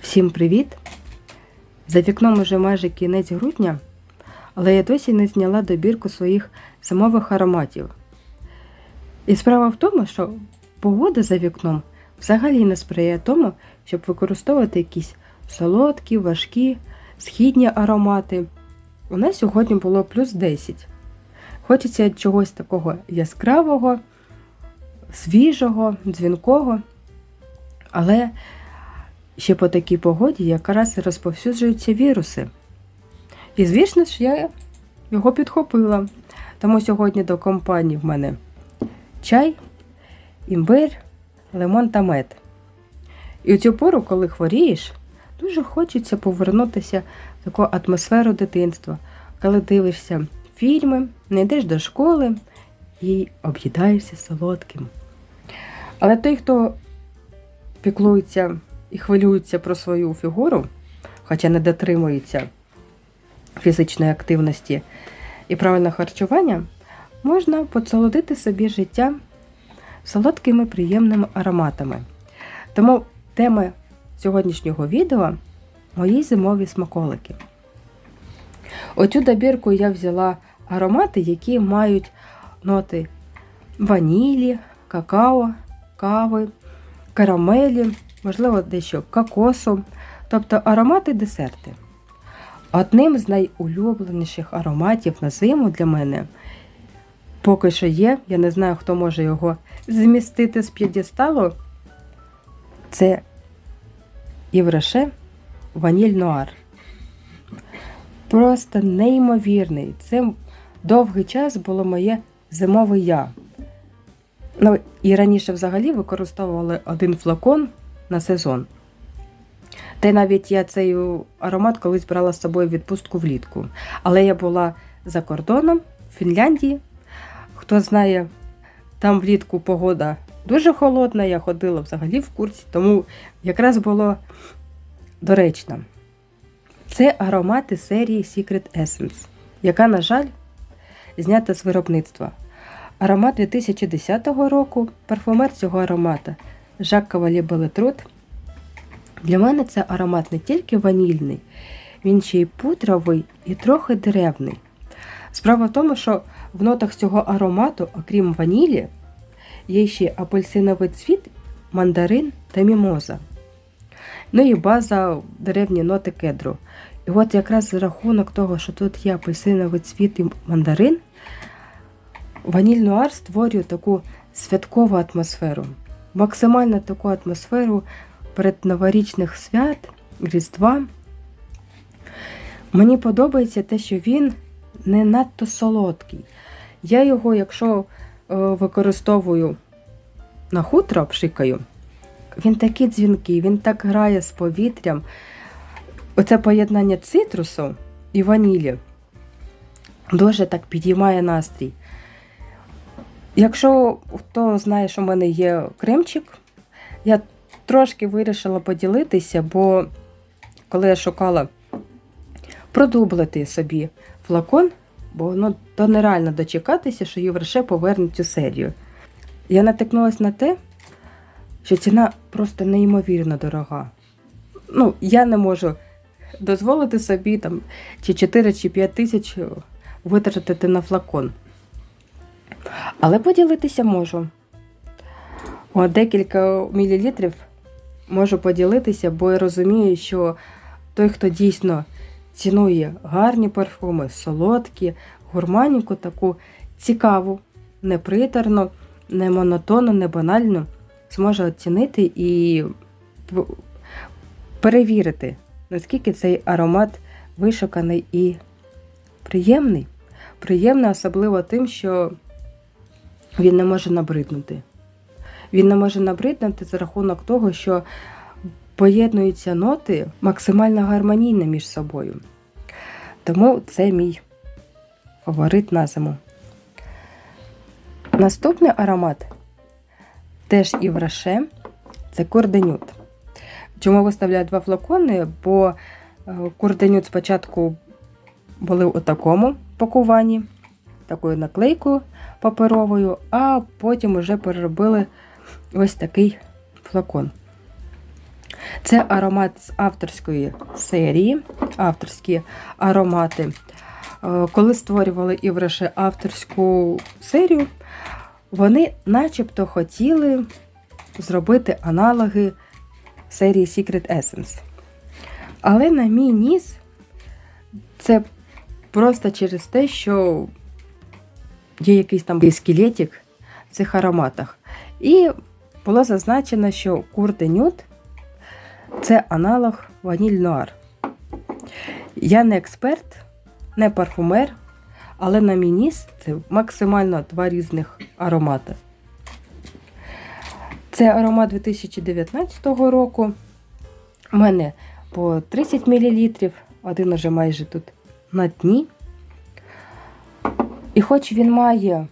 Всім привіт! За вікном уже майже кінець грудня, але я досі не зняла добірку своїх зимових ароматів. І справа в тому, що погода за вікном взагалі не сприяє тому, щоб використовувати якісь солодкі, важкі, східні аромати. У нас сьогодні було плюс 10. Хочеться чогось такого яскравого, свіжого, дзвінкого, але ще по такій погоді якраз розповсюджуються віруси. І, звісно ж, я його підхопила. Тому сьогодні до компанії в мене чай, імбир, лимон та мед. І у цю пору, коли хворієш, дуже хочеться повернутися в таку атмосферу дитинства, коли дивишся фільми, не йдеш до школи і об'їдаєшся солодким. Але той, хто піклується і хвилюється про свою фігуру, хоча не дотримується фізичної активності і правильного харчування, можна поцолодити собі життя солодкими приємними ароматами. Тому тема сьогоднішнього відео мої зимові смаколики. Оцю добірку я взяла аромати, які мають ноти ванілі, какао, кави, карамелі, можливо, дещо кокосу, тобто аромати десерти. Одним з найулюбленіших ароматів на зиму для мене поки що є, я не знаю, хто може його змістити з п'єдесталу, це Євреше Ваніль Нуар. Просто неймовірний. Це довгий час було моє зимове я. Ну, і раніше взагалі використовували один флакон на сезон. Та й навіть я цей аромат колись брала з собою відпустку влітку. Але я була за кордоном в Фінляндії. Хто знає, там влітку погода дуже холодна, я ходила взагалі в курсі, тому якраз було доречно. Це аромати серії Secret Essence, яка, на жаль, знята з виробництва. Аромат 2010 року, парфумер цього аромата Жак Кавалі Белетрут. Для мене це аромат не тільки ванільний, він ще й пудровий і трохи деревний. Справа в тому, що в нотах цього аромату, окрім ванілі, є ще апельсиновий цвіт, мандарин та мімоза. Ну і база деревні ноти кедру. І от якраз за рахунок того, що тут є апельсиновий цвіт і мандарин, ваніль нуар створює таку святкову атмосферу, максимально таку атмосферу перед новорічних свят, Різдва. Мені подобається те, що він не надто солодкий. Я його, якщо е, використовую на хутро, пшикаю, він такий дзвінкий, він так грає з повітрям. Оце поєднання цитрусу і ванілі дуже так підіймає настрій. Якщо хто знає, що в мене є кремчик, я трошки вирішила поділитися, бо коли я шукала продублити собі флакон, бо ну, то нереально дочекатися, що Євреше поверне цю серію. Я натикнулася на те, що ціна просто неймовірно дорога. Ну, я не можу дозволити собі там чи 4 чи 5 тисяч витратити на флакон. Але поділитися можу. О, декілька мілілітрів можу поділитися, бо я розумію, що той, хто дійсно цінує гарні парфуми, солодкі, гурманіку, таку цікаву, неприторну, не монотонну, не банальну, зможе оцінити і перевірити, наскільки цей аромат вишуканий і приємний. Приємний, особливо тим, що він не може набриднути. Він не може набриднути за рахунок того, що поєднуються ноти максимально гармонійно між собою. Тому це мій фаворит на зиму. Наступний аромат теж і враше це корденют. Чому виставляю два флакони? Бо е, корденют спочатку були у такому пакуванні, такою наклейкою паперовою, а потім вже переробили ось такий флакон. Це аромат з авторської серії, авторські аромати. Е, Коли створювали Івреше авторську серію, вони начебто хотіли зробити аналоги серії Secret Essence. Але на мій ніс це просто через те, що є якийсь там скелетик в цих ароматах. І було зазначено, що Курте Нюд це аналог ваніль нуар. Я не експерт, не парфумер, але на мій ніс це максимально два різних аромати. Це аромат 2019 року. У мене по 30 мл, один уже майже тут на дні. І хоч він має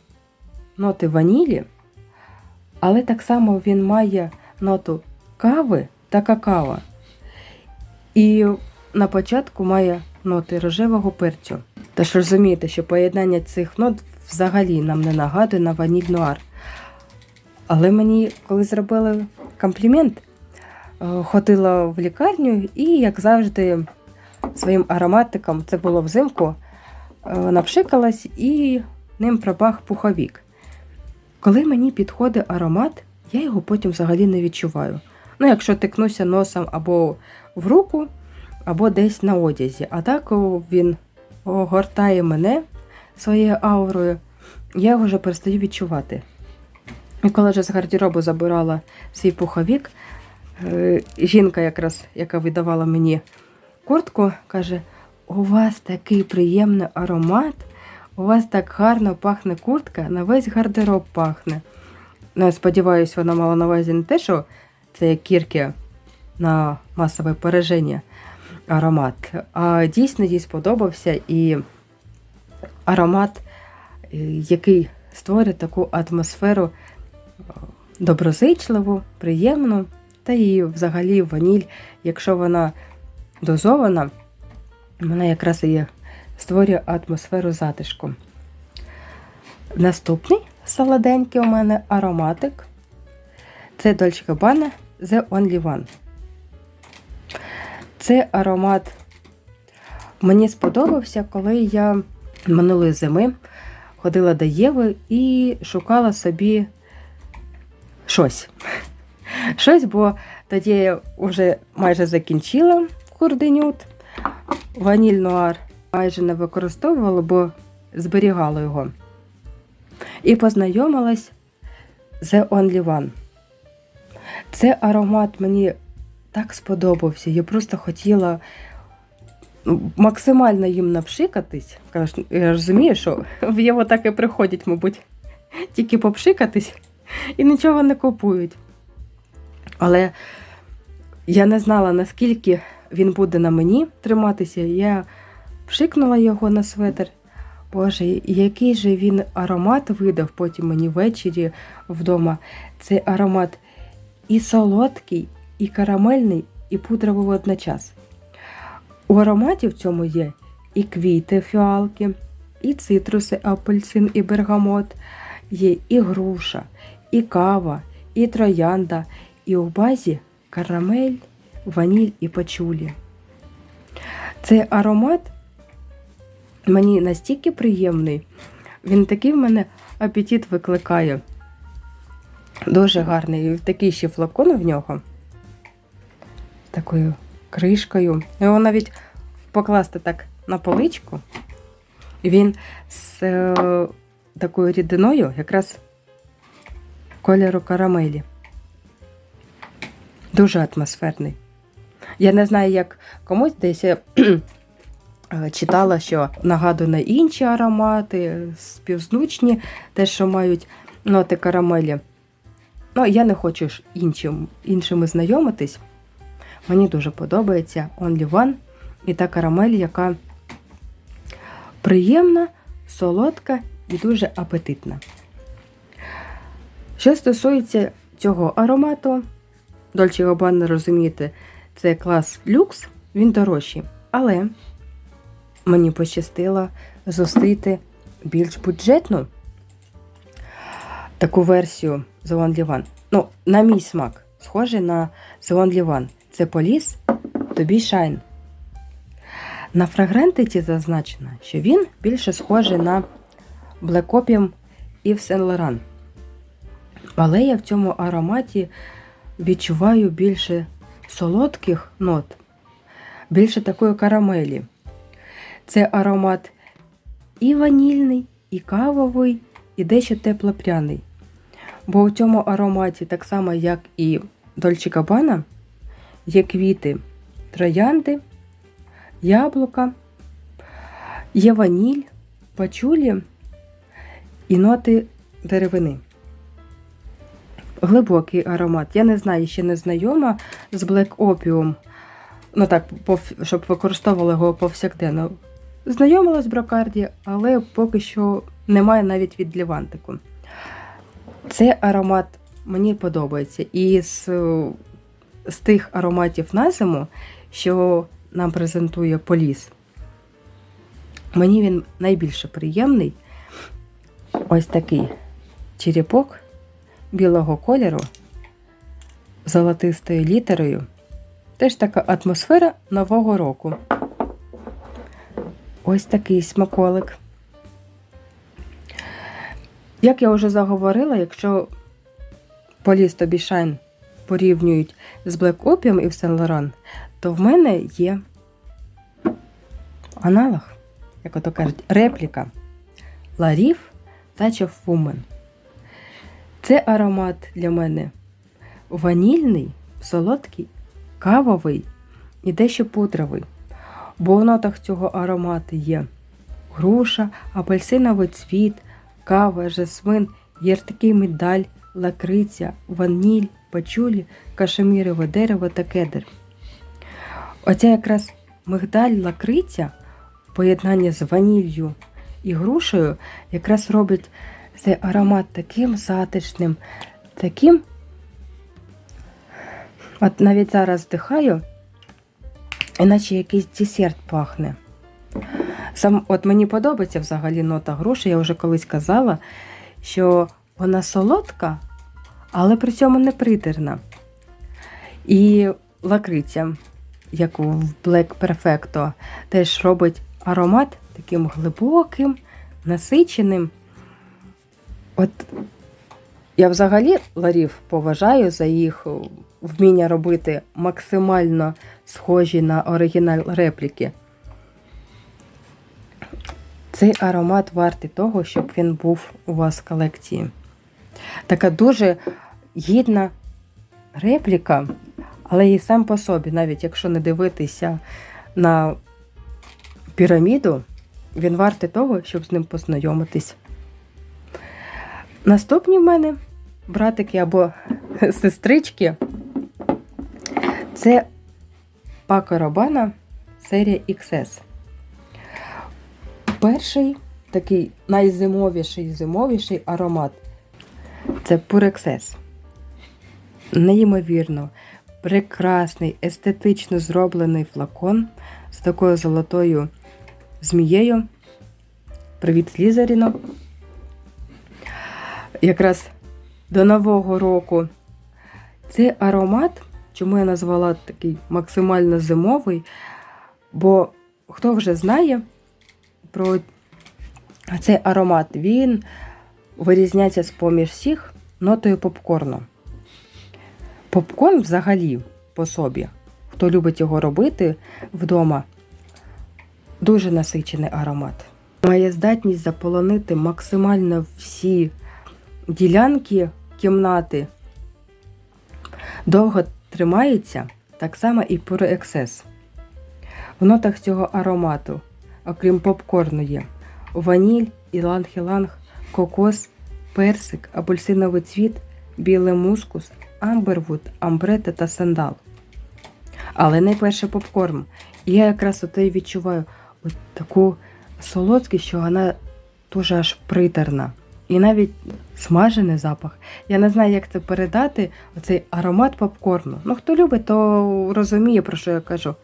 ноти ванілі, але так само він має ноту кави та какао. І на початку має ноти рожевого перцю. Тож розумієте, що поєднання цих нот взагалі нам не нагадує на ваніль нуар. Але мені, коли зробили комплімент, е, ходила в лікарню і, як завжди, своїм ароматиком, це було взимку, е, напшикалась і ним пропах пуховік. Коли мені підходить аромат, я його потім взагалі не відчуваю. Ну, якщо тикнуся носом або в руку, або десь на одязі. А так він огортає мене своєю аурою, я його вже перестаю відчувати. І коли вже з гардеробу забирала свій пуховік, е, жінка, якраз, яка видавала мені куртку, каже: у вас такий приємний аромат, у вас так гарно пахне куртка, на весь гардероб пахне. Ну, я сподіваюся, вона мала на увазі не те, що це кірки на масове пораження аромат, а дійсно їй сподобався і аромат, е, який створює таку атмосферу доброзичливу, приємну, та і взагалі ваніль, якщо вона дозована, вона якраз і створює атмосферу затишку. Наступний солоденький у мене ароматик. Це Dolce Gabbana The Only One. Це аромат мені сподобався, коли я минулої зими ходила до Єви і шукала собі щось. Щось, бо тоді я вже майже закінчила курденют, ваніль нуар майже не використовувала, бо зберігала його. І познайомилась The Only One. Це аромат мені так сподобався. Я просто хотіла максимально їм напшикатись. Я розумію, що в Єво так і приходять, мабуть, тільки попшикатись і нічого не купують. Але я не знала, наскільки він буде на мені триматися. Я пшикнула його на светр. Боже, який же він аромат видав потім мені ввечері вдома. Цей аромат і солодкий, і карамельний, і пудровий водночас. У ароматі в цьому є і квіти фіалки, і цитруси, апельсин і бергамот, є і груша, і кава, і троянда, і у базі карамель, ваніль і пачулі. Цей аромат мені настільки приємний, він такий в мене апетит викликає. Дуже гарний. Такий ще флакон в нього. Такою кришкою. Його навіть покласти так на поличку. Він з е, такою рідиною якраз кольору карамелі. Дуже атмосферний. Я не знаю, як комусь десь я читала, що нагадує на інші аромати, співзвучні, те, що мають ноти карамелі. Ну, я не хочу ж іншим, іншими знайомитись. Мені дуже подобається Only One і та карамель, яка приємна, солодка і дуже апетитна. Що стосується цього аромату, Dolce Gabbana, розумієте, це клас люкс, він дорожчий. Але мені пощастило зустріти більш бюджетну таку версію Only One. Ну, на мій смак, схожий на Only One. Це To Be Shine. На фрагрантиці зазначено, що він більше схожий на Black Opium Yves Saint Laurent. Але я в цьому ароматі відчуваю більше солодких нот, більше такої карамелі. Це аромат і ванільний, і кавовий, і дещо теплопряний. Бо у цьому ароматі, так само, як і Дольче Габбана, є квіти троянди, яблука, є ваніль, пачулі і ноти деревини. Глибокий аромат. Я не знаю, ще не знайома з Black Opium. Ну так, щоб використовували його повсякденно. Знайомилась з Брокарді, але поки що немає навіть від Лівантику. Цей аромат мені подобається. І з, з тих ароматів на зиму, що нам презентує Поліс, мені він найбільше приємний. Ось такий черепок білого кольору, золотистою літерою. Теж така атмосфера Нового року. Ось такий смаколик. Як я вже заговорила, якщо Поліс тобі Shine порівнюють з Black Opium і в Saint Laurent, то в мене є аналог, як ото кажуть, репліка Touch of Woman. Це аромат для мене ванільний, солодкий, кавовий і дещо пудровий. Бо в нотах цього аромату є груша, апельсиновий цвіт, кава, жасмин, гіркий медаль, лакриця, ваніль, пачулі, кашемірове дерево та кедр. Оця якраз мигдаль лакриця в поєднанні з ваніллю і грушею якраз робить цей аромат таким затишним, таким. От навіть зараз вдихаю, іначе якийсь десерт пахне. Сам, от мені подобається взагалі нота груші, я вже колись казала, що вона солодка, але при цьому не притерна. І лакриця, як в Black Perfecto, теж робить аромат таким глибоким, насиченим. От я взагалі ларів поважаю за їх вміння робити максимально схожі на оригінал репліки. Цей аромат вартий того, щоб він був у вас в колекції. Така дуже гідна репліка, але і сам по собі, навіть якщо не дивитися на піраміду, він вартий того, щоб з ним познайомитись. Наступні в мене братики або сестрички. Це Paco Rabanne серія XS. Перший такий найзимовіший зимовіший аромат це Purexes. Неймовірно, прекрасний, естетично зроблений флакон з такою золотою змією. Привіт, Слізаріно! Якраз до Нового року. Цей аромат, чому я назвала такий максимально зимовий, бо хто вже знає про цей аромат, він вирізняється з поміж всіх нотою попкорну. Попкорн взагалі по собі, хто любить його робити вдома, дуже насичений аромат. Має здатність заполонити максимально всі ділянки кімнати. Довго тримається, так само і Pure В нотах цього аромату, окрім попкорну, є ваніль, іланг-іланг, кокос, персик, апельсиновий цвіт, білий мускус, амбервуд, амбрета та сандал. Але найперше попкорн. І я якраз оте й відчуваю от таку солодкість, що вона дуже аж притерна. І навіть смажений запах. Я не знаю, як це передати, оцей аромат попкорну. Ну, хто любить, то розуміє, про що я кажу.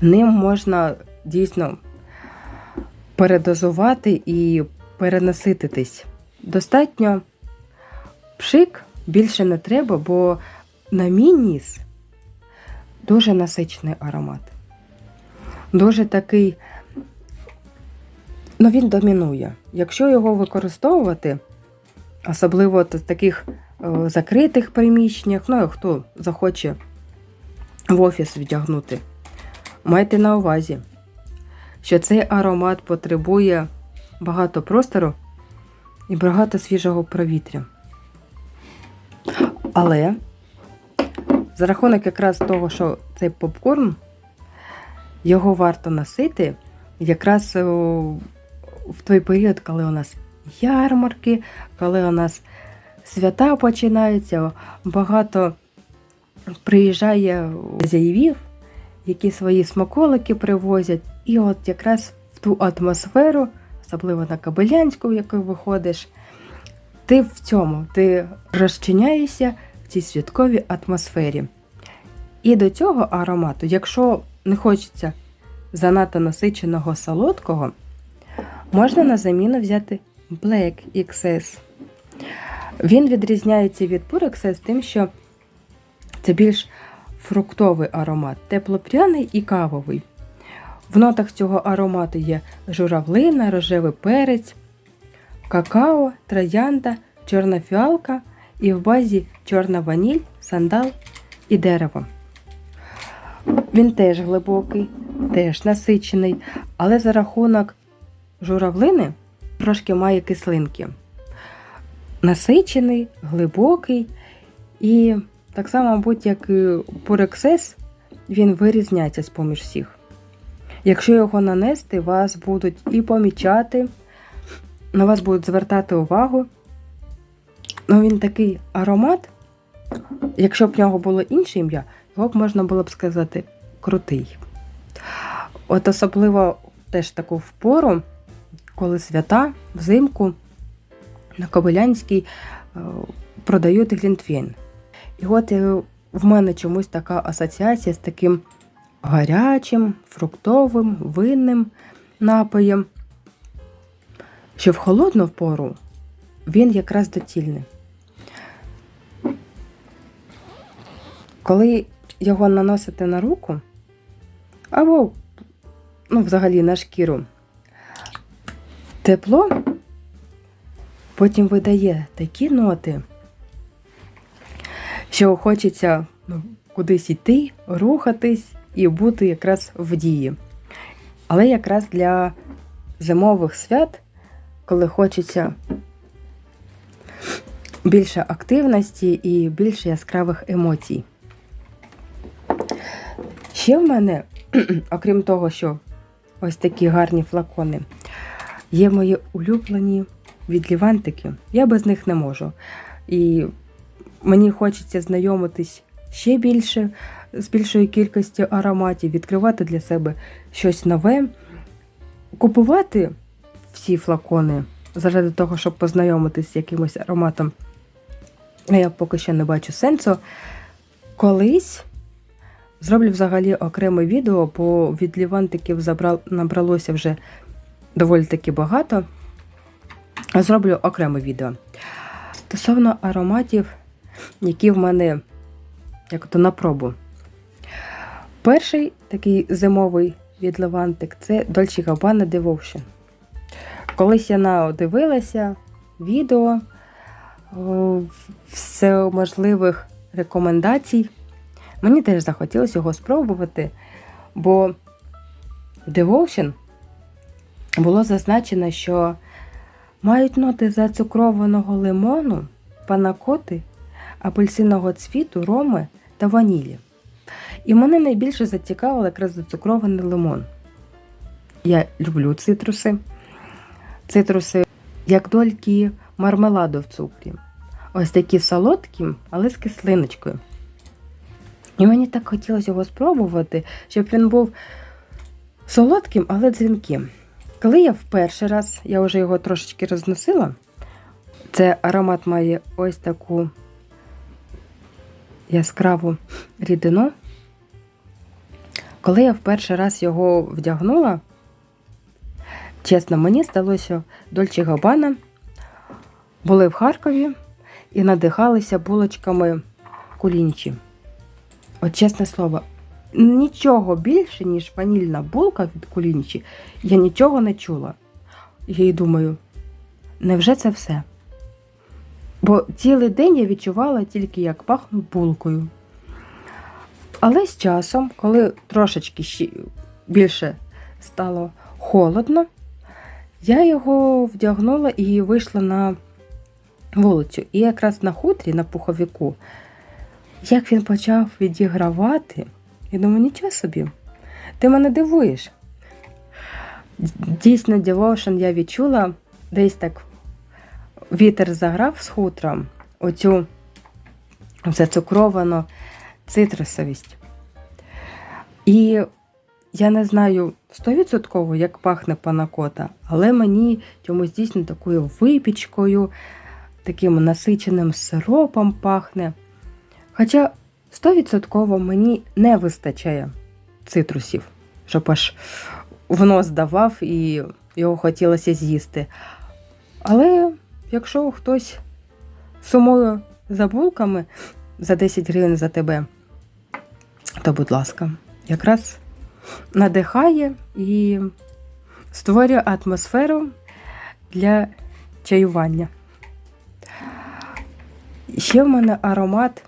Ним можна дійсно передозувати і перенасититись. Достатньо пшик більше не треба, бо на мій ніс дуже насичений аромат. Дуже такий, ну він домінує. Якщо його використовувати, особливо в таких е, закритих приміщеннях, ну, хто захоче в офіс вдягнути, майте на увазі, що цей аромат потребує багато простору і багато свіжого повітря. Але за рахунок якраз того, що цей попкорн, його варто носити якраз о, в той період, коли у нас ярмарки, коли у нас свята починаються, багато приїжджає заявів, які свої смаколики привозять, і от якраз в ту атмосферу, особливо на Кабелянську, в яку виходиш, ти в цьому, ти розчиняєшся в цій святковій атмосфері. І до цього аромату, якщо не хочеться занадто насиченого солодкого, можна на заміну взяти Black XS. Він відрізняється від Pure XS тим, що це більш фруктовий аромат, теплопряний і кавовий. В нотах цього аромату є журавлина, рожевий перець, какао, троянда, чорна фіалка і в базі чорна ваніль, сандал і дерево. Він теж глибокий, теж насичений, але за рахунок журавлини трошки має кислинки. Насичений, глибокий і так само, мабуть, як і Пурексес, він вирізняється з поміж всіх. Якщо його нанести, вас будуть і помічати, на вас будуть звертати увагу. Ну, він такий аромат, якщо б в нього було інше ім'я, його б можна було б сказати крутий. От особливо теж таку впору, коли свята взимку на Кобилянській е, продають глінтвейн. І от е, в мене чомусь така асоціація з таким гарячим, фруктовим, винним напоєм, що в холодну пору він якраз доцільний. Коли його наносите на руку, або, ну, взагалі на шкіру, тепло потім видає такі ноти, що хочеться ну, кудись йти, рухатись і бути якраз в дії. Але якраз для зимових свят, коли хочеться більше активності і більше яскравих емоцій. Ще в мене, окрім того, що ось такі гарні флакони, є мої улюблені відлівантики. Я без них не можу. І мені хочеться знайомитись ще більше з більшою кількістю ароматів, відкривати для себе щось нове, купувати всі флакони заради того, щоб познайомитись з якимось ароматом. Я поки що не бачу сенсу. Колись зроблю взагалі окреме відео, бо від лівантиків набралося вже доволі таки багато. Зроблю окреме відео. Стосовно ароматів, які в мене як то на пробу. Перший такий зимовий відливантик це Dolce Gabbana Devotion. Колись я надивилася відео всеможливих рекомендацій. Мені теж захотілося його спробувати, бо Devotion було зазначено, що мають ноти зацукрованого лимону, панакоти, апельсинового цвіту, роми та ванілі. І мене найбільше зацікавило якраз зацукрований лимон. Я люблю цитруси. Цитруси, як дольки мармеладу в цукрі. Ось такі солодкі, але з кислиночкою. І мені так хотілося його спробувати, щоб він був солодким, але дзвінким. Коли я в перший раз, я вже його трошечки розносила, це аромат має ось таку яскраву рідину. Коли я в перший раз його вдягнула, Чесно, мені здалося, що Дольче Габана були в Харкові і надихалися булочками кулінчі. От чесне слово, нічого більше, ніж ванільна булка від кулінчі, я нічого не чула. Я й думаю, невже це все? Бо цілий день я відчувала тільки, як пахну булкою. Але з часом, коли трошечки ще більше стало холодно, я його вдягнула і вийшла на вулицю. І якраз на хутрі, на пуховіку, як він почав відігравати, я думаю, нічого собі, ти мене дивуєш. Дійсно, Devotion я відчула, десь так вітер заграв з хутром, оцю зацукровану цитрусовість. І я не знаю стовідсотково, як пахне панакота, але мені чомусь дійсно такою випічкою, таким насиченим сиропом пахне. Хоча стовідсотково мені не вистачає цитрусів, щоб аж в нос давав і його хотілося з'їсти. Але якщо хтось сумує за булками за 10 гривень за тебе, то, будь ласка, якраз надихає і створює атмосферу для чаювання. Ще в мене аромат,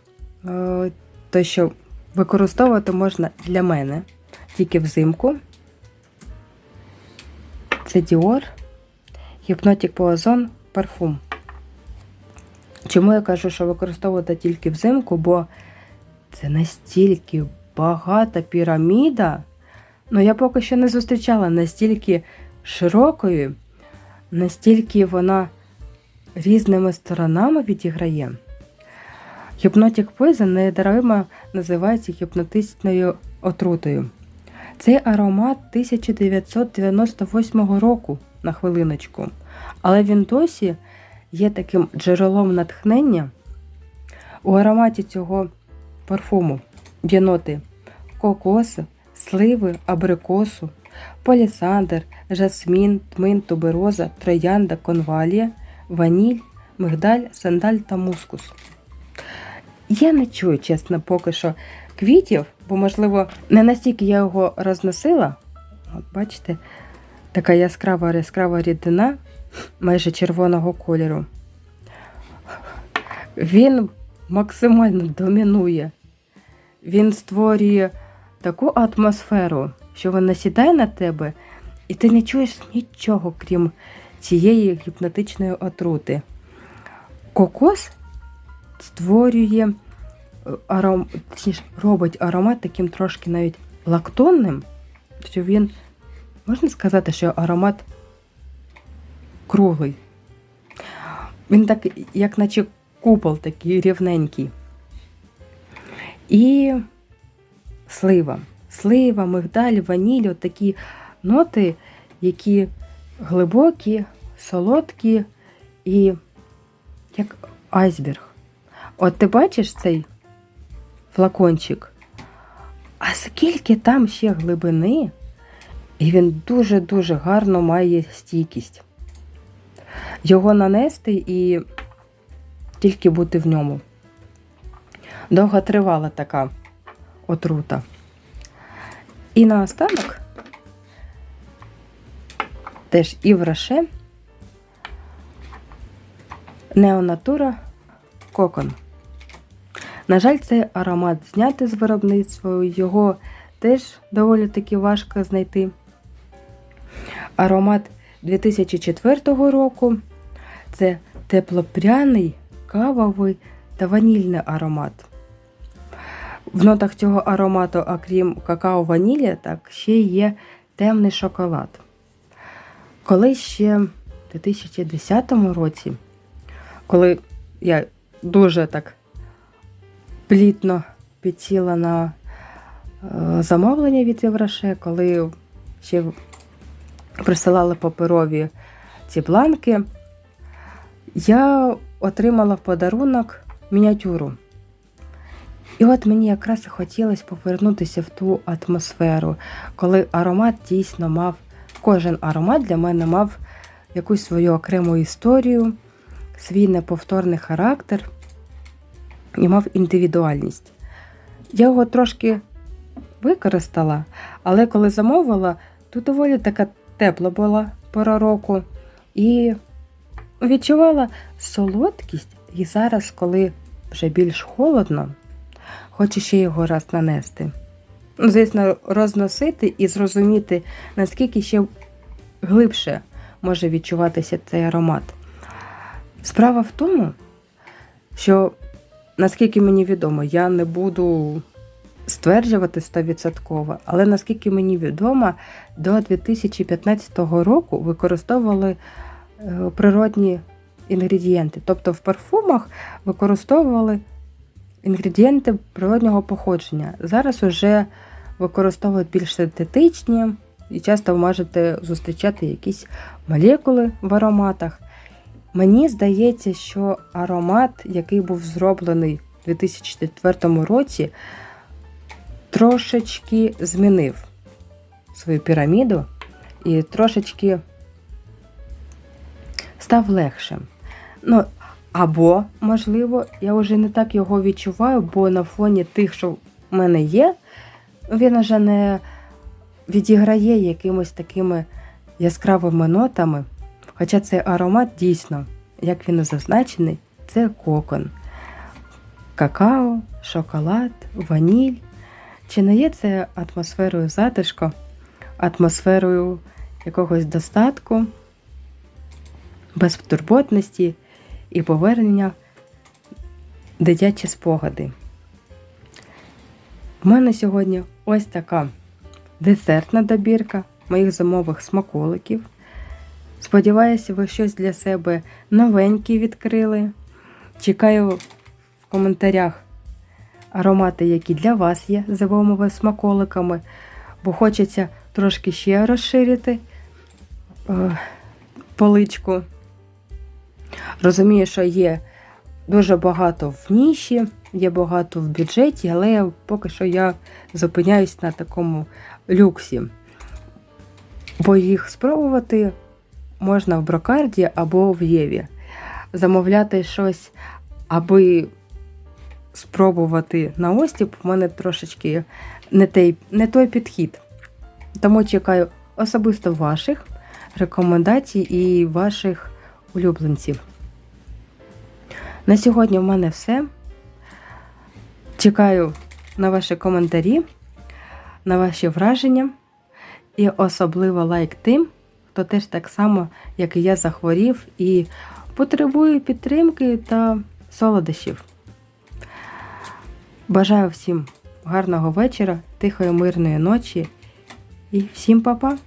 е, той, що використовувати можна для мене тільки взимку. Це Dior Hypnotic Poison парфум. Чому я кажу, що використовувати тільки взимку, бо це настільки багата піраміда. Ну, я поки що не зустрічала настільки широкою, настільки вона різними сторонами відіграє. Hypnotic Poison недаримо називається гіпнотичною отрутою. Цей аромат 1998 року на хвилиночку, але він досі є таким джерелом натхнення. У ароматі цього парфуму є ноти кокосу, сливи, абрикосу, полісандр, жасмін, тмин, тубероза, троянда, конвалія, ваніль, мигдаль, сандаль та мускус. Я не чую, чесно, поки що квітів, бо, можливо, не настільки я його розносила. От бачите, така яскрава яскрава рідина майже червоного кольору. Він максимально домінує. Він створює таку атмосферу, що вона сідає на тебе, і ти не чуєш нічого, крім цієї гіпнотичної отрути. Кокос створює е, аром... точніше, робить аромат таким трошки навіть лактонним, що він, можна сказати, що аромат круглий. Він так, як наче купол такий рівненький. І слива. Слива, мигдаль, ваніль такі ноти, які глибокі, солодкі і як айсберг. От ти бачиш цей флакончик? А скільки там ще глибини, і він дуже-дуже гарно має стійкість. Його нанести і тільки бути в ньому. Довго тривала така отрута. І наостанок теж і в Роше Неонатура Кокон. На жаль, цей аромат знятий з виробництва, його теж доволі таки важко знайти. Аромат 2004 року це теплопряний, кавовий та ванільний аромат. В нотах цього аромату, окрім какао ванілі, так ще є темний шоколад. Коли ще в 2010 році, коли я дуже так плітно підсіла на е, замовлення від Євроше, коли ще присилали паперові ці бланки, я отримала в подарунок мініатюру. І от мені якраз хотілося повернутися в ту атмосферу, коли аромат дійсно мав кожен аромат для мене мав якусь свою окрему історію, свій неповторний характер і мав індивідуальність. Я його трошки використала, але коли замовила, то доволі така тепла була пора року. І відчувала солодкість, і зараз, коли вже більш холодно, хочу ще його раз нанести. Ну, Звісно, розносити і зрозуміти, наскільки ще глибше може відчуватися цей аромат. Справа в тому, що, наскільки мені відомо, я не буду стверджувати 100%, але наскільки мені відомо, до 2015 року використовували е, природні інгредієнти. Тобто в парфумах використовували інгредієнти природнього походження. Зараз вже використовують більш синтетичні, і часто можете зустрічати якісь молекули в ароматах. Мені здається, що аромат, який був зроблений у 2004 році, трошечки змінив свою піраміду і трошечки став легшим. Ну, або, можливо, я вже не так його відчуваю, бо на фоні тих, що в мене є, він вже не відіграє якимось такими яскравими нотами. Хоча цей аромат дійсно, як він зазначений, це кокон. Какао, шоколад, ваніль. Чи не є це атмосферою затишку, атмосферою якогось достатку, безтурботності і повернення дитячі спогади? У мене сьогодні ось така десертна добірка моїх зимових смаколиків. Сподіваюся, ви щось для себе новеньке відкрили. Чекаю в коментарях аромати, які для вас є зимовими смаколиками, бо хочеться трошки ще розширити е, поличку. Розумію, що є дуже багато в ніші, є багато в бюджеті, але поки що я зупиняюсь на такому люксі. Бо їх спробувати можна в брокарді або в Єві. Замовляти щось, аби спробувати на остіп, в мене трошечки не той, не той підхід. Тому чекаю особисто ваших рекомендацій і ваших улюбленців. На сьогодні в мене все. Чекаю на ваші коментарі, на ваші враження. І особливо лайк тим, хто теж так само, як і я, захворів і потребує підтримки та солодощів. Бажаю всім гарного вечора, тихої, мирної ночі і всім па-па!